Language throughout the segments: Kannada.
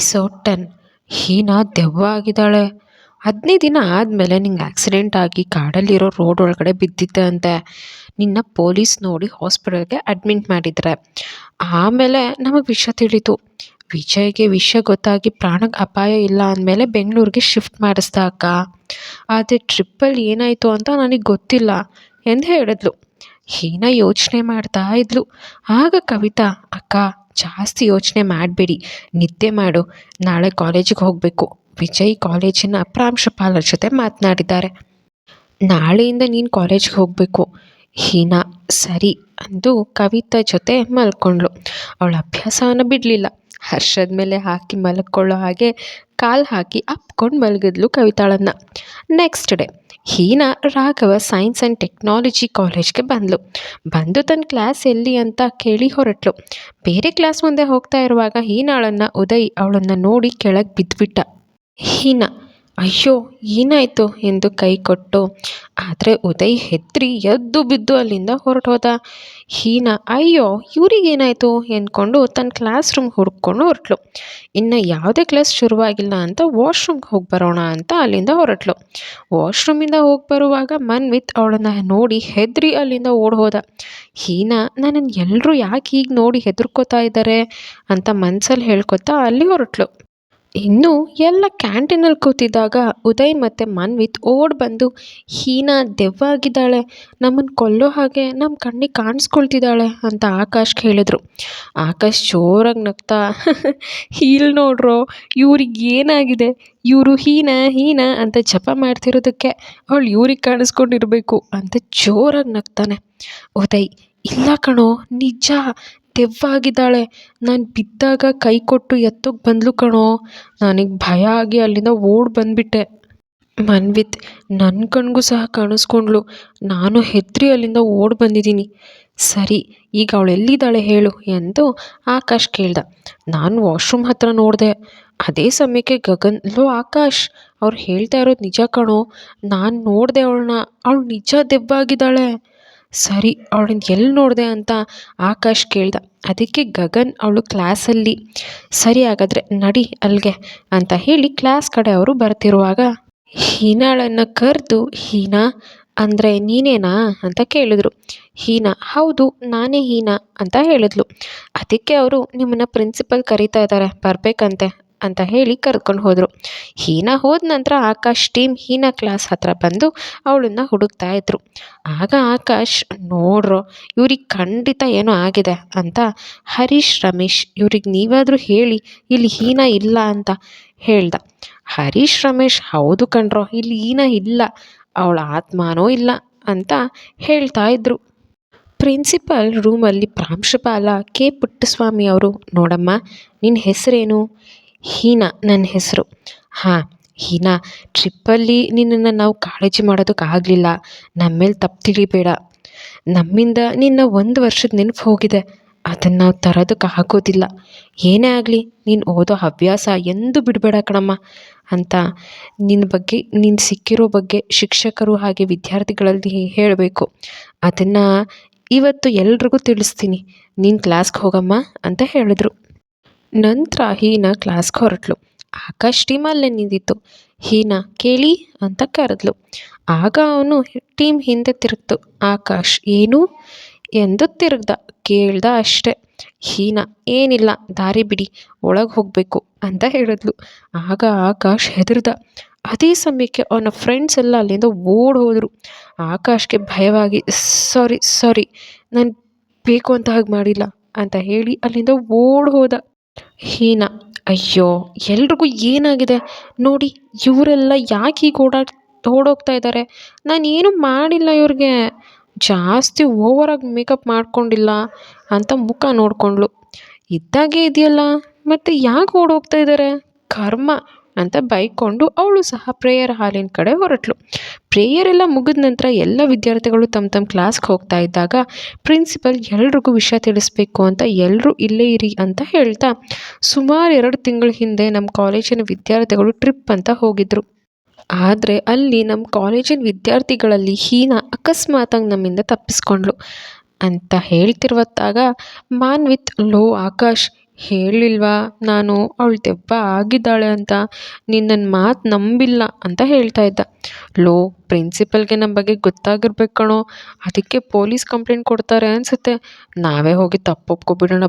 Episode ten. ಹೀನಾ ದೆವ್ವ ಆಗಿದ್ದಾಳೆ ಹದಿನೈದು ದಿನ ಆದಮೇಲೆ ನಿಂಗೆ ಆಕ್ಸಿಡೆಂಟ್ ಆಗಿ ಕಾಡಲ್ಲಿರೋ ರೋಡ್ ಒಳಗಡೆ ಬಿದ್ದಿದ್ದೆ ಅಂತೆ. ನಿನ್ನ ಪೊಲೀಸ್ ನೋಡಿ ಹಾಸ್ಪಿಟಲ್ಗೆ ಅಡ್ಮಿಟ್ ಮಾಡಿದರೆ. ಆಮೇಲೆ ನಮಗೆ ವಿಷಯ ತಿಳಿತು. ವಿಜಯ್ಗೆ ವಿಷಯ ಗೊತ್ತಾಗಿ ಪ್ರಾಣಕ್ಕೆ ಅಪಾಯ ಇಲ್ಲ ಅಂದಮೇಲೆ ಬೆಂಗಳೂರಿಗೆ ಶಿಫ್ಟ್ ಮಾಡಿಸ್ದ ಅಕ್ಕ. ಆದರೆ ಟ್ರಿಪ್ಪಲ್ಲಿ ಏನಾಯಿತು ಅಂತ ನನಗೆ ಗೊತ್ತಿಲ್ಲ ಎಂದು ಹೇಳಿದ್ಲು. ಹೀನ ಯೋಚನೆ ಮಾಡ್ತಾ ಇದ್ಲು. ಆಗ ಕವಿತಾ, ಅಕ್ಕ ಜಾಸ್ತಿ ಯೋಚನೆ ಮಾಡಬೇಡಿ. ನಿದ್ದೆ ಮಾಡು. ನಾಳೆ ಕಾಲೇಜಿಗೆ ಹೋಗಬೇಕು. ವಿಜಯ್ ಕಾಲೇಜಿನ ಪ್ರಾಂಶುಪಾಲರ ಜೊತೆ ಮಾತನಾಡಿದ್ದಾರೆ. ನಾಳೆಯಿಂದ ನೀನು ಕಾಲೇಜ್ಗೆ ಹೋಗಬೇಕು. ಹೀನಾ, ಸರಿ ಅಂದು ಕವಿತಾ ಜೊತೆ ಮಲ್ಕೊಂಡ್ಳು. ಅವಳ ಅಭ್ಯಾಸವನ್ನು ಬಿಡಲಿಲ್ಲ. ಹರ್ಷದ ಮೇಲೆ ಹಾಕಿ ಮಲ್ಕೊಳ್ಳೋ ಹಾಗೆ ಕಾಲು ಹಾಕಿ ಅಪ್ಕೊಂಡು ಮಲಗಿದ್ಲು ಕವಿತಾಳನ್ನು. Next day Heena Raghava science and technology ಕಾಲೇಜ್ಗೆ ಬಂದಳು ಬಂದು ತನ್ನ ಕ್ಲಾಸ್ ಎಲ್ಲಿ ಅಂತ ಕೇಳಿ ಹೊರಟ್ಲು. ಬೇರೆ ಕ್ಲಾಸ್ ಮುಂದೆ ಹೋಗ್ತಾ ಇರುವಾಗ ಹೀನಾಳನ್ನು, ಉದಯ್ ಅವಳನ್ನು ನೋಡಿ ಕೆಳಗೆ ಬಿದ್ದುಬಿಟ್ಟ ಹೀನಾ ಅಯ್ಯೋ, ಏನಾಯಿತು ಎಂದು ಕೈ ಕೊಟ್ಟು. ಆದರೆ ಉದಯ್ ಹೆದ್ರಿ ಎದ್ದು ಬಿದ್ದು ಅಲ್ಲಿಂದ ಹೊರಟೋದ. ಹೀನಾ, ಅಯ್ಯೋ, ಇವರಿಗೇನಾಯಿತು? ಎಂದ್ಕೊಂಡು ತನ್ನ ಕ್ಲಾಸ್ ರೂಮ್ ಹುಡ್ಕೊಂಡು ಹೊರಟ್ಲು. ಇನ್ನು ಯಾವುದೇ ಕ್ಲಾಸ್ ಶುರುವಾಗಿಲ್ಲ ಅಂತ ವಾಶ್ರೂಮ್ಗೆ ಹೋಗಿ ಬರೋಣ ಅಂತ ಅಲ್ಲಿಂದ ಹೊರಟ್ಲು. ವಾಶ್ರೂಮಿಂದ ಹೋಗಿ ಬರುವಾಗ ಮನ್ವಿತ್ ಅವಳನ್ನ ನೋಡಿ ಹೆದ್ರಿ ಅಲ್ಲಿಂದ ಓಡ್ ಹೋದ ಹೀನಾ ನನ್ನನ್ನು ಎಲ್ಲರೂ ಯಾಕೆ ಹೀಗೆ ನೋಡಿ ಹೆದರ್ಕೋತಾ ಇದ್ದಾರೆ ಅಂತ ಮನ್ಸಲ್ಲಿ ಹೇಳ್ಕೊತಾ ಅಲ್ಲಿ ಹೊರಟ್ಲು. ಇನ್ನು ಎಲ್ಲ ಕ್ಯಾಂಟೀನಲ್ಲಿ ಕೂತಿದ್ದಾಗ ಉದಯ್ ಮತ್ತು ಮನ್ವಿತ್ ಓಡಿ ಬಂದು, ಹೀನಾ ದೆವ್ವ ಆಗಿದ್ದಾಳೆ ನಮ್ಮನ್ನು ಕೊಲ್ಲೋ ಹಾಗೆ ನಮ್ಮ ಕಣ್ಣಿಗೆ ಕಾಣಿಸ್ಕೊಳ್ತಿದ್ದಾಳೆ ಅಂತ ಆಕಾಶ್ ಹೇಳಿದ್ರು ಆಕಾಶ್ ಜೋರಾಗಿ ನಗ್ತಾ, ಹೀಲ್ ನೋಡ್ರೋ, ಇವ್ರಿಗೆ ಏನಾಗಿದೆ? ಇವರು ಹೀನ ಹೀನ ಅಂತ ಜಪ ಮಾಡ್ತಿರೋದಕ್ಕೆ ಅವಳು ಇವ್ರಿಗೆ ಕಾಣಿಸ್ಕೊಂಡಿರಬೇಕು ಅಂತ ಜೋರಾಗಿ ನಗ್ತಾನೆ. ಉದಯ್, ಇಲ್ಲ ಕಣೋ, ನಿಜ. ದೆವ್ವ ಆಗಿದ್ದಾಳೆ ನಾನು ಬಿದ್ದಾಗ ಕೈ ಕೊಟ್ಟು ಎತ್ತೋಕೆ ಬಂದ್ಲು ಕಣೋ. ನನಗೆ ಭಯ ಆಗಿ ಅಲ್ಲಿಂದ ಓಡಿ ಬಂದುಬಿಟ್ಟೆ. ಮನ್ವಿತ್ ನನ್ನ ಕಣ್ಗೂ ಸಹ ಕಾಣಿಸ್ಕೊಂಡ್ಳು ನಾನು ಹೆದರಿ ಅಲ್ಲಿಂದ ಓಡಿ ಬಂದಿದ್ದೀನಿ. ಸರಿ, ಈಗ ಅವಳು ಎಲ್ಲಿದ್ದಾಳೆ ಹೇಳು ಎಂದು ಆಕಾಶ್ ಕೇಳ್ದ. ನಾನು ವಾಶ್ರೂಮ್ ಹತ್ರ ನೋಡಿದೆ. ಅದೇ ಸಮಯಕ್ಕೆ ಗಗನ್ ಲೋ ಆಕಾಶ್. ಅವ್ರು ಹೇಳ್ತಾ ಇರೋದು ನಿಜ ಕಣೋ. ನಾನು ನೋಡಿದೆ ಅವಳನ್ನ. ಅವಳು ನಿಜ ದೆವ್ವ ಆಗಿದ್ದಾಳೆ ಸರಿ, ಅವಳನ್ನ ಎಲ್ಲಿ ನೋಡಿದೆ ಅಂತ ಆಕಾಶ್ ಕೇಳ್ದ. ಅದಕ್ಕೆ ಗಗನ್ ಅವಳು ಕ್ಲಾಸಲ್ಲಿ, ಸರಿ ಹಾಗಾದರೆ ನಡಿ ಅಲ್ಲಿಗೆ ಅಂತ ಹೇಳಿ ಕ್ಲಾಸ್ ಕಡೆ ಅವರು ಬರ್ತಿರುವಾಗ, ಹೀನಾಳನ್ನು ಕರೆದು ಹೀನಾ? ಅಂದರೆ ನೀನೇನಾ? ಅಂತ ಕೇಳಿದ್ರು. ಹೀನಾ? ಹೌದು, ನಾನೇ ಹೀನಾ? ಅಂತ ಹೇಳಿದ್ಲು. ಅದಕ್ಕೆ ಅವರು, ನಿಮ್ಮನ್ನು ಪ್ರಿನ್ಸಿಪಲ್ ಕರೀತಾ ಇದ್ದಾರೆ ಬರಬೇಕಂತೆ ಅಂತ ಹೇಳಿ ಕರ್ಕೊಂಡು ಹೋದರು. ಹೀನಾ ಹೋದ ನಂತರ ಆಕಾಶ್ ಟೀಮ್ ಹೀನಾ ಕ್ಲಾಸ್ ಹತ್ರ ಬಂದು ಅವಳನ್ನು ಹುಡುಕ್ತಾ ಇದ್ರು. ಆಗ ಆಕಾಶ್, ನೋಡ್ರೋ, ಇವ್ರಿಗೆ ಖಂಡಿತ ಏನೋ ಆಗಿದೆ ಅಂತ ಹರೀಶ್, ರಮೇಶ್, ಇವ್ರಿಗೆ ನೀವಾದರೂ ಹೇಳಿ, ಇಲ್ಲಿ ಹೀನಾ ಇಲ್ಲ ಅಂತ ಹೇಳ್ದ. ಹರೀಶ್, ರಮೇಶ್, ಹೌದು ಕಣ್ರೋ, ಇಲ್ಲಿ ಹೀನಾ ಇಲ್ಲ, ಅವಳ ಆತ್ಮನೋ ಇಲ್ಲ ಅಂತ ಹೇಳ್ತಾ ಇದ್ರು. ಪ್ರಿನ್ಸಿಪಲ್ ರೂಮಲ್ಲಿ ಪ್ರಾಂಶುಪಾಲ ಕೆ ಪುಟ್ಟಸ್ವಾಮಿ ಅವರು, ನೋಡಮ್ಮ ನಿನ್ನ ಹೆಸರೇನು? ಹೀನಾ ನನ್ನ ಹೆಸರು. ಹಾಂ, ಹೀನಾ, ಟ್ರಿಪ್ಪಲ್ಲಿ ನಿನ್ನನ್ನು ನಾವು ಕಾಳಜಿ ಮಾಡೋದಕ್ಕಾಗಲಿಲ್ಲ ನಮ್ಮ ಮೇಲೆ ತಪ್ಪು ತಿಳಿಬೇಡ. ನಮ್ಮಿಂದ ನಿನ್ನ ಒಂದು ವರ್ಷದ ನೆನಪು ಹೋಗಿದೆ. ಅದನ್ನು ನಾವು ತರೋದಕ್ಕೆ ಆಗೋದಿಲ್ಲ. ಏನೇ ಆಗಲಿ, ನೀನು ಓದೋ ಹವ್ಯಾಸ ಎಂದೂ ಬಿಡಬೇಡ ಕಣಮ್ಮ ಅಂತ ನಿನ್ನ ಬಗ್ಗೆ, ನೀನು ಸಿಕ್ಕಿರೋ ಬಗ್ಗೆ ಶಿಕ್ಷಕರು ಹಾಗೆ ವಿದ್ಯಾರ್ಥಿಗಳಲ್ಲಿ ಹೇಳಬೇಕು. ಅದನ್ನು ಇವತ್ತು ಎಲ್ರಿಗೂ ತಿಳಿಸ್ತೀನಿ. ನೀನು ಕ್ಲಾಸ್ಗೆ ಹೋಗಮ್ಮ ಅಂತ ಹೇಳಿದ್ರು. ನಂತರ ಹೀನಾ ಕ್ಲಾಸ್ಗೆ ಹೊರಟ್ಲು. ಆಕಾಶ್ ಟೀಮ್ ಅಲ್ಲೇ ನಿಂತಿತ್ತು. ಹೀನಾ, ಕೇಳಿ ಅಂತ ಕರೆದ್ಲು. ಆಗ ಅವನು ಟೀಮ್ ಹಿಂದೆ ತಿರುಗ್ತು. ಆಕಾಶ್, ಏನು? ಎಂದು ತಿರುಗ್ದ, ಕೇಳ್ದ ಅಷ್ಟೆ. ಹೀನಾ, ಏನಿಲ್ಲ, ದಾರಿ ಬಿಡಿ, ಒಳಗೆ ಹೋಗಬೇಕು ಅಂತ ಹೇಳಿದ್ಲು. ಆಗ ಆಕಾಶ್ ಹೆದರ್ದ. ಅದೇ ಸಮಯಕ್ಕೆ ಅವನ ಫ್ರೆಂಡ್ಸ್ ಎಲ್ಲ ಅಲ್ಲಿಂದ ಓಡಿ ಹೋದರು. ಆಕಾಶ್ಗೆ ಭಯವಾಗಿ, ಸಾರಿ ಸಾರಿ, ನಾನು ಬೇಕು ಅಂತ ಹಾಗೆ ಮಾಡಿಲ್ಲ ಅಂತ ಹೇಳಿ ಅಲ್ಲಿಂದ ಓಡಿ ಹೋದ. ಹೀನಾ, ಅಯ್ಯೋ, ಎಲ್ರಿಗೂ ಏನಾಗಿದೆ? ನೋಡಿ, ಇವರೆಲ್ಲ ಯಾಕೆ ಹೀಗೆ ಓಡಾಡ್ ಓಡೋಗ್ತಾ ಇದ್ದಾರೆ ನಾನು ಏನೂ ಮಾಡಿಲ್ಲ ಇವ್ರಿಗೆ. ಜಾಸ್ತಿ ಓವರಾಗಿ ಮೇಕಪ್ ಮಾಡ್ಕೊಂಡಿಲ್ಲ ಅಂತ ಮುಖ ನೋಡಿಕೊಂಡ್ಳು. ಇದ್ದಾಗೆ ಇದೆಯಲ್ಲ, ಮತ್ತು ಯಾಕೆ ಓಡೋಗ್ತಾ ಇದ್ದಾರೆ ಕರ್ಮ ಅಂತ ಬೈಕೊಂಡು ಅವಳು ಸಹ ಪ್ರೇಯರ್ ಹಾಲಿನ ಕಡೆ ಹೊರಟ್ಳು ಪ್ರೇಯರ್ ಎಲ್ಲ ಮುಗಿದ ನಂತರ ಎಲ್ಲ ವಿದ್ಯಾರ್ಥಿಗಳು ತಮ್ಮ ತಮ್ಮ ಕ್ಲಾಸ್ಗೆ ಹೋಗ್ತಾ ಇದ್ದಾಗ, ಪ್ರಿನ್ಸಿಪಲ್, ಎಲ್ರಿಗೂ ವಿಷಯ ತಿಳಿಸ್ಬೇಕು ಅಂತ ಎಲ್ಲರೂ ಇಲ್ಲೇ ಇರಿ ಅಂತ ಹೇಳ್ತಾ, ಸುಮಾರು ಎರಡು ತಿಂಗಳ ಹಿಂದೆ ನಮ್ಮ ಕಾಲೇಜಿನ ವಿದ್ಯಾರ್ಥಿಗಳು ಟ್ರಿಪ್ ಅಂತ ಹೋಗಿದ್ರು. ಆದರೆ ಅಲ್ಲಿ ನಮ್ಮ ಕಾಲೇಜಿನ ವಿದ್ಯಾರ್ಥಿಗಳಲ್ಲಿ ಹೀನಾ ಅಕಸ್ಮಾತಾಗಿ ನಮ್ಮಿಂದ ತಪ್ಪಿಸ್ಕೊಂಡ್ಳು. ಅಂತ ಹೇಳ್ತಿರುವತ್ತಾಗ, ಮಾನ್ವಿತ್, ಲೋ, ಆಕಾಶ್ ಹೇಳಿಲ್ವಾ? ನಾನು ಅವಳು ದೆವ್ವ ಆಗಿದ್ದಾಳೆ ಅಂತ ನೀನು ನನ್ನ ಮಾತು ನಂಬಿಲ್ಲ ಅಂತ ಹೇಳ್ತಾ ಇದ್ದ. ಲೋ, ಪ್ರಿನ್ಸಿಪಲ್ಗೆ ನಮ್ಮ ಬಗ್ಗೆ ಗೊತ್ತಾಗಿರ್ಬೇಕು ಕಣೋ. ಅದಕ್ಕೆ ಪೊಲೀಸ್ ಕಂಪ್ಲೇಂಟ್ ಕೊಡ್ತಾರೆ ಅನಿಸುತ್ತೆ. ನಾವೇ ಹೋಗಿ ತಪ್ಪು ಒಪ್ಕೊಬಿಡೋಣ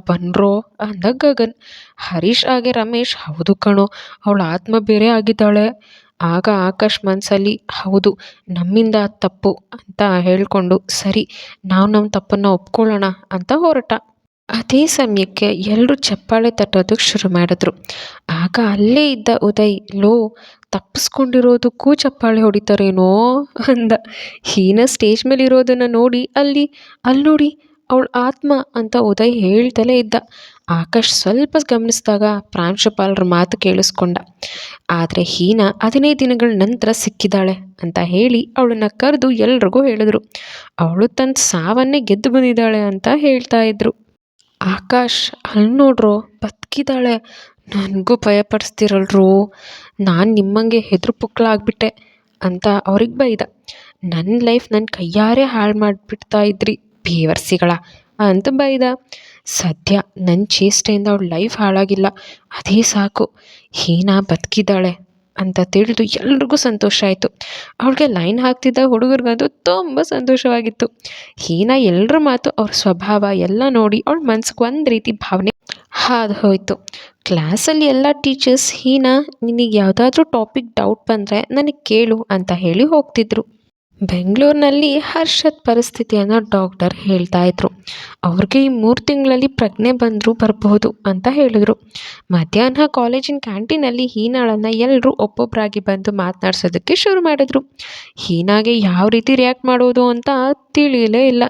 ಅಂದ ಗಗನ್. ಹರೀಶ್ ಹಾಗೆ ರಮೇಶ್, ಹೌದು ಕಣೋ, ಅವಳ ಆತ್ಮ ಬೇರೆ ಆಗಿದ್ದಾಳೆ. ಆಗ ಆಕಾಶ್ ಮನಸ್ಸಲ್ಲಿ ಹೌದು, ನಮ್ಮಿಂದ ತಪ್ಪು ಅಂತ ಹೇಳಿಕೊಂಡು, ಸರಿ, ನಾವು ನಮ್ಮ ತಪ್ಪನ್ನು ಒಪ್ಕೊಳ್ಳೋಣ ಅಂತ ಹೊರಟ. ಅದೇ ಸಮಯಕ್ಕೆ ಎಲ್ಲರೂ ಚಪ್ಪಾಳೆ ತಟ್ಟೋದಕ್ಕೆ ಶುರು ಮಾಡಿದ್ರು. ಆಗ ಅಲ್ಲೇ ಇದ್ದ ಉದಯ್, ಲೋ, ತಪ್ಪಿಸ್ಕೊಂಡಿರೋದಕ್ಕೂ ಚಪ್ಪಾಳೆ ಹೊಡಿತಾರೇನೋ ಅಂದ. ಹೀನ ಸ್ಟೇಜ್ ಮೇಲೆ ಇರೋದನ್ನು ನೋಡಿ, ಅಲ್ಲಿ ಅಲ್ಲಿ ನೋಡಿ, ಅವಳ ಆತ್ಮ ಅಂತ ಉದಯ್ ಹೇಳ್ತಲೇ ಇದ್ದ. ಆಕಾಶ್ ಸ್ವಲ್ಪ ಗಮನಿಸಿದಾಗ ಪ್ರಾಂಶುಪಾಲರ ಮಾತು ಕೇಳಿಸ್ಕೊಂಡ. ಆದರೆ ಹೀನಾ ಹದಿನೈದು ದಿನಗಳ ನಂತರ ಸಿಕ್ಕಿದ್ದಾಳೆ ಅಂತ ಹೇಳಿ ಅವಳನ್ನು ಕರೆದು ಎಲ್ರಿಗೂ ಹೇಳಿದ್ರು. ಅವಳು ತನ್ನ ಸಾವನ್ನೇ ಗೆದ್ದು ಬಂದಿದ್ದಾಳೆ ಅಂತ ಹೇಳ್ತಾ ಇದ್ರು. ಆಕಾಶ್ ಅಲ್ಲಿ ನೋಡ್ರೋ ಬದುಕಿದ್ದಾಳೆ ನನಗೂ ಭಯಪಡಿಸ್ತಿರಲ್ರು. ನಾನು ನಿಮ್ಮಂಗೆ ಹೆದ್ರು ಪುಕ್ಕಲಾಗ್ಬಿಟ್ಟೆ ಅಂತ ಅವ್ರಿಗೆ ಬೈದ. ನನ್ನ ಲೈಫ್ ನನ್ನ ಕೈಯಾರೆ ಹಾಳು ಮಾಡಿಬಿಡ್ತಾ ಇದ್ರಿ, ಬೇವರ್ಸಿಗಳ ಅಂತ ಬೈದ. ಸದ್ಯ ನನ್ನ ಚೇಷ್ಟೆಯಿಂದ ಅವಳ ಲೈಫ್ ಹಾಳಾಗಿಲ್ಲ. ಅದೇ ಸಾಕು. ಹೀನಾ ಬದುಕಿದ್ದಾಳೆ ಅಂತ ತಿಳಿದು ಎಲ್ರಿಗೂ ಸಂತೋಷ ಆಯಿತು. ಅವಳಿಗೆ ಲೈನ್ ಹಾಕ್ತಿದ್ದ ಹುಡುಗರಿಗಂತೂ ತುಂಬ ಸಂತೋಷವಾಗಿತ್ತು. ಹೀನಾ ಎಲ್ಲರ ಮಾತು ಅವ್ರ ಸ್ವಭಾವ ಎಲ್ಲ ನೋಡಿ ಅವಳ ಮನ್ಸಿಗೆ ಒಂದು ರೀತಿ ಭಾವನೆ ಹಾದು ಹೋಯಿತು. ಕ್ಲಾಸಲ್ಲಿ ಎಲ್ಲ ಟೀಚರ್ಸ್, ಹೀನಾ ನಿನಗೆ ಯಾವುದಾದ್ರೂ ಟಾಪಿಕ್ ಡೌಟ್ ಬಂದರೆ ನನಗೆ ಕೇಳು ಅಂತ ಹೇಳಿ ಹೋಗ್ತಿದ್ರು. ಬೆಂಗಳೂರಿನಲ್ಲಿ ಹರ್ಷದ ಪರಿಸ್ಥಿತಿಯನ್ನು ಡಾಕ್ಟರ್ ಹೇಳ್ತಾ ಇದ್ರು. ಅವ್ರಿಗೆ ಈ ಮೂರು ತಿಂಗಳಲ್ಲಿ ಪ್ರಜ್ಞೆ ಬಂದರೂ ಬರಬಹುದು ಅಂತ ಹೇಳಿದ್ರು. ಮಧ್ಯಾಹ್ನ ಕಾಲೇಜಿನ ಕ್ಯಾಂಟೀನಲ್ಲಿ ಹೀನಾಳನ್ನು ಎಲ್ಲರೂ ಒಬ್ಬೊಬ್ಬರಾಗಿ ಬಂದು ಮಾತನಾಡ್ಸೋದಕ್ಕೆ ಶುರು ಮಾಡಿದ್ರು. ಹೀನಾಗೆ ಯಾವ ರೀತಿ ರಿಯಾಕ್ಟ್ ಮಾಡೋದು ಅಂತ ತಿಳಿಯಲೇ ಇಲ್ಲ.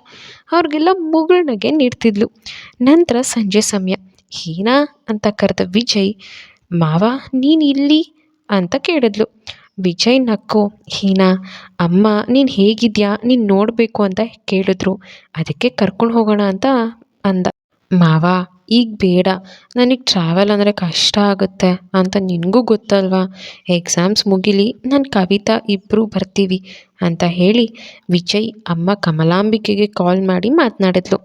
ಅವ್ರಿಗೆಲ್ಲ ಮುಗುಳ್ನಗೆ ನೀಡ್ತಿದ್ಲು. ನಂತರ ಸಂಜೆ ಸಮಯ. ಹೀನಾ ಅಂತ ಕರೆದ ವಿಜಯ್, ಮಾವ, ನೀನು ಇಲ್ಲಿ? ಅಂತ ಕೇಳಿದ್ಲು. ವಿಜಯ್ ನಕ್ಕು, ಹೀನಾ, ಅಮ್ಮ, ನೀನು ಹೇಗಿದ್ಯಾ? ನೀನು ನೋಡಬೇಕು ಅಂತ ಕೇಳಿದ್ರು. ಅದಕ್ಕೆ ಕರ್ಕೊಂಡು ಹೋಗೋಣ ಅಂತ ಅಂದ. ಮಾವ ಈಗ ಬೇಡ. ನನಗೆ ಟ್ರಾವೆಲ್ ಅಂದರೆ ಕಷ್ಟ ಆಗುತ್ತೆ ಅಂತ ನಿನಗೂ ಗೊತ್ತಲ್ವಾ? ಎಕ್ಸಾಮ್ಸ್ ಮುಗಿಲಿ, ನಾನು ಕವಿತಾ ಇಬ್ಬರೂ ಬರ್ತೀವಿ ಅಂತ ಹೇಳಿ ವಿಜಯ್ ಅಮ್ಮ ಕಮಲಾಂಬಿಕೆಗೆ ಕಾಲ್ ಮಾಡಿ ಮಾತನಾಡಿದ್ಲು.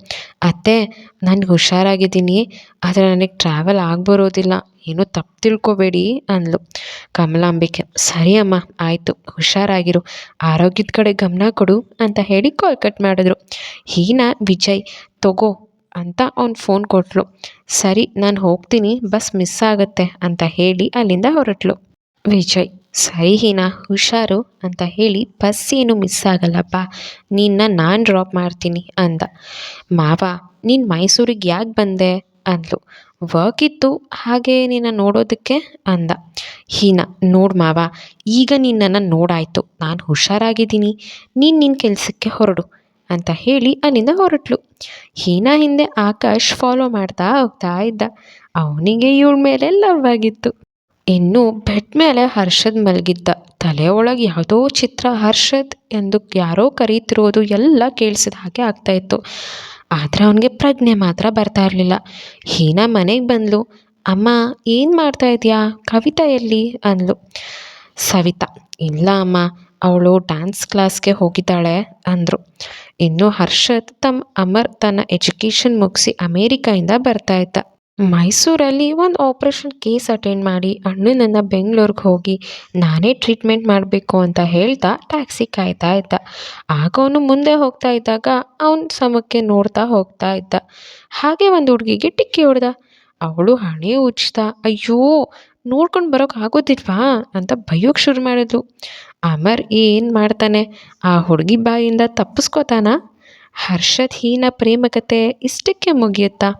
ಅತ್ತೆ, ನಾನು ಹುಷಾರಾಗಿದ್ದೀನಿ, ಆದರೆ ನನಗೆ ಟ್ರಾವೆಲ್ ಆಗ್ಬರೋದಿಲ್ಲ. ಏನೂ ತಪ್ಪು ತಿಳ್ಕೊಬೇಡಿ ಅಂದ್ಲು. ಕಮಲಾಂಬಿಕೆ, ಸರಿ ಅಮ್ಮ, ಆಯಿತು. ಹುಷಾರಾಗಿರು. ಆರೋಗ್ಯದ ಕಡೆ ಗಮನ ಕೊಡು ಅಂತ ಹೇಳಿ ಕಾಲ್ ಕಟ್ ಮಾಡಿದ್ರು. ಹೀನಾ, ವಿಜಯ್, ತಗೋ ಅಂತ ಅವ್ನು ಫೋನ್ ಕೊಟ್ಟಳು ಸರಿ, ನಾನು ಹೋಗ್ತೀನಿ. ಬಸ್ ಮಿಸ್ ಆಗುತ್ತೆ ಅಂತ ಹೇಳಿ ಅಲ್ಲಿಂದ ಹೊರಟ್ಲು. ವಿಜಯ್, ಸರಿ ಹೀನಾ, ಹುಷಾರು ಅಂತ ಹೇಳಿ ಬಸ್ ಏನು ಮಿಸ್ ಆಗಲ್ಲಪ್ಪ. ನಿನ್ನ ನಾನು ಡ್ರಾಪ್ ಮಾಡ್ತೀನಿ ಅಂದ. ಮಾವ, ನೀನು ಮೈಸೂರಿಗೆ ಯಾಕೆ ಬಂದೆ? ಅಂದ್ಲು. ವರ್ಕ್ ಇತ್ತು, ಹಾಗೆ ನಿನ್ನ ನೋಡೋದಕ್ಕೆ ಅಂದ. ಹೀನಾ, ನೋಡು ಮಾವ, ಈಗ ನಿನ್ನನ್ನು ನೋಡಾಯಿತು. ನಾನು ಹುಷಾರಾಗಿದ್ದೀನಿ. ನೀನು ನಿನ್ನ ಕೆಲಸಕ್ಕೆ ಹೊರಡು. ಅಂತ ಹೇಳಿ ಅಲ್ಲಿಂದ ಹೊರಟ್ಲು. ಹೀನಾ ಹಿಂದೆ ಆಕಾಶ್ ಫಾಲೋ ಮಾಡ್ತಾ ಹೋಗ್ತಾ ಇದ್ದ. ಅವನಿಗೆ ಇವಳ ಮೇಲೆ ಲವ್ ಆಗಿತ್ತು. ಇನ್ನು ಬೆಡ್ ಮೇಲೆ ಹರ್ಷದ್ ಮಲಗಿದ್ದ. ತಲೆ ಒಳಗೆ ಯಾವುದೋ ಚಿತ್ರ ಹರ್ಷದ್ ಎಂದು ಯಾರೋ ಕರೀತಿರೋದು ಎಲ್ಲ ಕೇಳಿಸಿದ ಹಾಗೆ ಆಗ್ತಾಯಿತ್ತು ಆದರೆ ಅವನಿಗೆ ಪ್ರಜ್ಞೆ ಮಾತ್ರ ಬರ್ತಾ ಇರಲಿಲ್ಲ. ಹೀನಾ ಮನೆಗೆ ಬಂದಳು ಅಮ್ಮ, ಏನು ಮಾಡ್ತಾ ಇದೆಯಾ? ಕವಿತಾ ಎಲ್ಲಿ? ಅಂದ್ಲು. ಸವಿತಾ. ಇಲ್ಲ, ಅಮ್ಮ. ಅವಳು ಡ್ಯಾನ್ಸ್ ಕ್ಲಾಸ್ಗೆ ಹೋಗಿದ್ದಾಳೆ, ಅಂದರು. ಇನ್ನು ಹರ್ಷದ್ ತಮ್ಮ ಅಮರ್ ತನ್ನ ಎಜುಕೇಷನ್ ಮುಗಿಸಿ ಅಮೇರಿಕಾಯಿಂದ ಬರ್ತಾ ಇದ್ದ ಮೈಸೂರಲ್ಲಿ ಒಂದು ಆಪ್ರೇಷನ್ ಕೇಸ್ ಅಟೆಂಡ್ ಮಾಡಿ ಅಣ್ಣನನ್ನು ಬೆಂಗಳೂರಿಗೆ ಹೋಗಿ ನಾನೇ ಟ್ರೀಟ್ಮೆಂಟ್ ಮಾಡಬೇಕು ಅಂತ ಹೇಳ್ತಾ ಟ್ಯಾಕ್ಸಿ ಕಾಯ್ತಾ ಇದ್ದ. ಆಗ ಅವನು ಮುಂದೆ ಹೋಗ್ತಾ ಇದ್ದಾಗ ಅವನ ಸಮಕ್ಕೆ ನೋಡ್ತಾ ಹೋಗ್ತಾ ಇದ್ದ. ಹಾಗೆ ಒಂದು ಹುಡುಗಿಗೆ ಟಿಕ್ಕಿ ಹೊಡೆದ. ಅವಳು ಹಣೆ ಉಜ್ತಾ ಅಯ್ಯೋ ನೋಡ್ಕೊಂಡು ಬರೋಕೆ ಆಗೋದಿಲ್ವಾ ಅಂತ ಬೈಯೋಕೆ ಶುರು ಮಾಡಿದ್ಲು. ಅಮರ್ ಏನು ಮಾಡ್ತಾನೆ? ಆ ಹುಡುಗಿ ಬಾಯಿಂದ ತಪ್ಪಿಸ್ಕೋತಾನ? ಹರ್ಷದ್ ಹೀನ ಪ್ರೇಮಕತೆ ಇಷ್ಟಕ್ಕೆ ಮುಗಿಯುತ್ತಾ.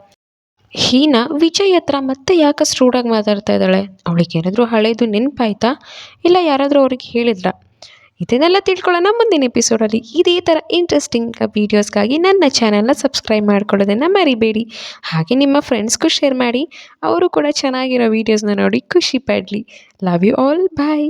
ಹೀನ ವಿಜಯ್ ಹತ್ರ ಮತ್ತೆ ಯಾಕೆ ಸ್ಟ್ರೂಡಾಗಿ ಮಾತಾಡ್ತಾ ಇದ್ದಾಳೆ? ಅವಳಿಗೆ ಏನಾದರೂ ಹಳೇದು ನೆನಪಾಯ್ತಾ? ಇಲ್ಲ ಯಾರಾದರೂ ಅವ್ರಿಗೆ ಹೇಳಿದ್ರಾ? ಇದನ್ನೆಲ್ಲ ತಿಳ್ಕೊಳ್ಳೋಣ ಮುಂದಿನ ಎಪಿಸೋಡಲ್ಲಿ ಇದೇ ಥರ ಇಂಟ್ರೆಸ್ಟಿಂಗ್ ವೀಡಿಯೋಸ್ಗಾಗಿ ನನ್ನ ಚಾನಲ್ನ ಸಬ್ಸ್ಕ್ರೈಬ್ ಮಾಡ್ಕೊಳ್ಳೋದನ್ನು ಮರಿಬೇಡಿ. ಹಾಗೆ ನಿಮ್ಮ ಫ್ರೆಂಡ್ಸ್ಗೂ ಶೇರ್ ಮಾಡಿ. ಅವರು ಕೂಡ ಚೆನ್ನಾಗಿರೋ ವೀಡಿಯೋಸ್ನ ನೋಡಿ ಖುಷಿ ಪಡಲಿ. Love you all bye